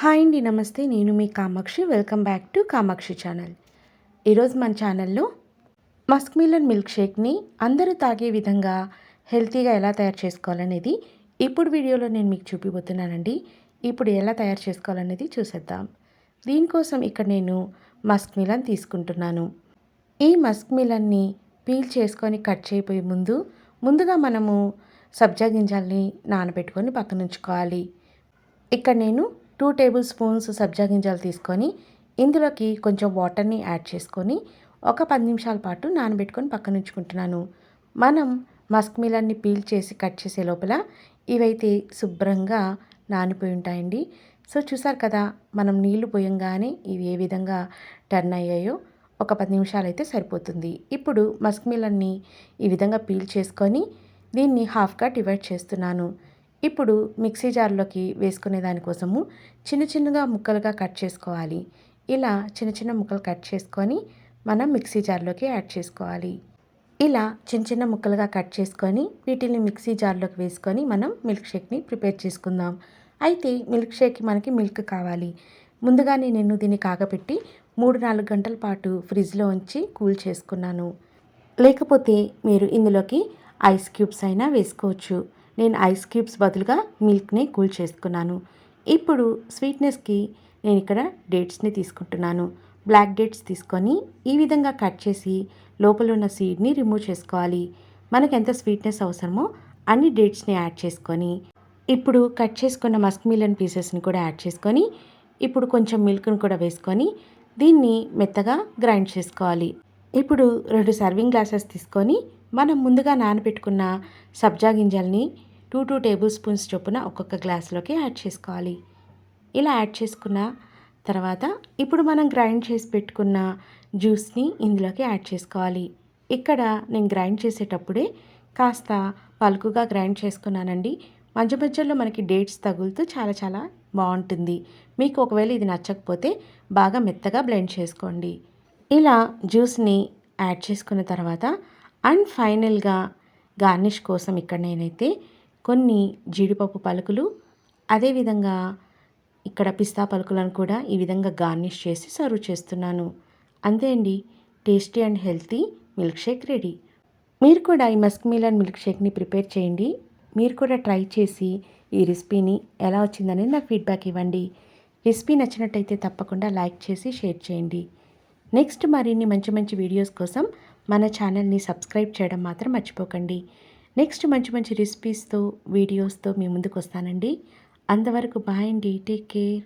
Hi అండి నమస్తే. నేను మీ Kamakshi. Welcome back to Kamakshi channel ఈరోజు మన ఛానల్లో మస్క్ మిలన్ మిల్క్ షేక్ని అందరూ తాగే విధంగా హెల్తీగా ఎలా తయారు చేసుకోవాలనేది ఇప్పుడు వీడియోలో నేను మీకు చూపిపోతున్నానండి ఇప్పుడు ఎలా తయారు చేసుకోవాలనేది చూసేద్దాం. దీనికోసం ఇక్కడ నేను మస్క్ మిలన్ తీసుకుంటున్నాను. ఈ మస్క్ మిలన్ని పీల్ చేసుకొని కట్ చేయబోయే ముందు ముందుగా మనము సబ్జా గింజల్ని నానబెట్టుకొని పక్కన ఉంచుకోవాలి ఇక్కడ నేను టూ టేబుల్ స్పూన్స్ సబ్జా గింజలు తీసుకొని ఇందులోకి కొంచెం వాటర్ని యాడ్ చేసుకొని ఒక పది నిమిషాల పాటు నానబెట్టుకొని పక్కన ఉంచుకుంటున్నాను. మనం మస్క్ మిలన్ని పీల్ చేసి కట్ చేసే లోపల ఇవైతే శుభ్రంగా నానిపోయి ఉంటాయండి. సో చూసారు కదా మనం నీళ్ళు పోయంగానే ఇవి ఏ విధంగా టర్న్ అయ్యాయో ఒక పది నిమిషాలు అయితే సరిపోతుంది. ఇప్పుడు మస్క్ మిలన్ని ఈ విధంగా పీల్ చేసుకొని దీన్ని హాఫ్గా డివైడ్ చేస్తున్నాను. ఇప్పుడు మిక్సీ జార్లోకి వేసుకునే దానికోసము చిన్న చిన్నగా ముక్కలుగా కట్ చేసుకోవాలి. ఇలా చిన్న చిన్న ముక్కలు కట్ చేసుకొని మనం మిక్సీ జార్లోకి యాడ్ చేసుకోవాలి. ఇలా చిన్న చిన్న ముక్కలుగా కట్ చేసుకొని వీటిని మిక్సీ జార్లోకి వేసుకొని మనం మిల్క్ షేక్ని ప్రిపేర్ చేసుకుందాం. అయితే మిల్క్ షేక్కి మనకి మిల్క్ కావాలి. ముందుగానే నేను దీన్ని కాగపెట్టి మూడు నాలుగు గంటల పాటు ఫ్రిడ్జ్లో ఉంచి కూల్ చేసుకున్నాను. లేకపోతే మీరు ఇందులోకి ఐస్ క్యూబ్స్ అయినా వేసుకోవచ్చు. నేను ఐస్ క్యూబ్స్ బదులుగా మిల్క్ని కూల్ చేసుకున్నాను. ఇప్పుడు స్వీట్నెస్కి నేను ఇక్కడ డేట్స్ని తీసుకుంటున్నాను. బ్లాక్ డేట్స్ తీసుకొని ఈ విధంగా కట్ చేసి లోపల ఉన్న సీడ్ని రిమూవ్ చేసుకోవాలి. మనకు ఎంత స్వీట్నెస్ అవసరమో అన్ని డేట్స్ని యాడ్ చేసుకొని ఇప్పుడు కట్ చేసుకున్న మస్క్ మిలన్ పీసెస్ని కూడా యాడ్ చేసుకొని ఇప్పుడు కొంచెం మిల్క్ను కూడా వేసుకొని దీన్ని మెత్తగా గ్రైండ్ చేసుకోవాలి. ఇప్పుడు రెండు సర్వింగ్ గ్లాసెస్ తీసుకొని మనం ముందుగా నానబెట్టుకున్న సబ్జా గింజల్ని టూ టూ టేబుల్ స్పూన్స్ చొప్పున ఒక్కొక్క గ్లాస్లోకి యాడ్ చేసుకోవాలి. ఇలా యాడ్ చేసుకున్న తర్వాత ఇప్పుడు మనం గ్రైండ్ చేసి పెట్టుకున్న జ్యూస్ని ఇందులోకి యాడ్ చేసుకోవాలి. ఇక్కడ నేను గ్రైండ్ చేసేటప్పుడే కాస్త పలుకుగా గ్రైండ్ చేసుకున్నానండి. మధ్య మధ్యలో మనకి డేట్స్ తగులుతూ చాలా చాలా బాగుంటుంది. మీకు ఒకవేళ ఇది నచ్చకపోతే బాగా మెత్తగా బ్లెండ్ చేసుకోండి. ఇలా జ్యూస్ని యాడ్ చేసుకున్న తర్వాత అండ్ ఫైనల్గా గార్నిష్ కోసం ఇక్కడ నేనైతే కొన్ని జీడిపప్పు పలుకులు అదేవిధంగా ఇక్కడ పిస్తా పలుకులను కూడా ఈ విధంగా గార్నిష్ చేసి సర్వ్ చేస్తున్నాను. అంతే అండి. Tasty and healthy milk shake ready. మీరు కూడా ఈ మస్క్ మిలన్ మిల్క్ షేక్ని ప్రిపేర్ చేయండి. మీరు కూడా ట్రై చేసి ఈ రెసిపీని ఎలా వచ్చిందనేది నాకు ఫీడ్బ్యాక్ ఇవ్వండి. రెసిపీ నచ్చినట్టయితే తప్పకుండా లైక్ చేసి షేర్ చేయండి. నెక్స్ట్ మరిన్ని మంచి మంచి వీడియోస్ కోసం మన ఛానల్ని సబ్స్క్రైబ్ చేయడం మాత్రం మర్చిపోకండి. నెక్స్ట్ మంచి మంచి రెసిపీస్తో వీడియోస్తో మీ ముందుకు వస్తానండి. అంతవరకు బాయ్ అండి. Take care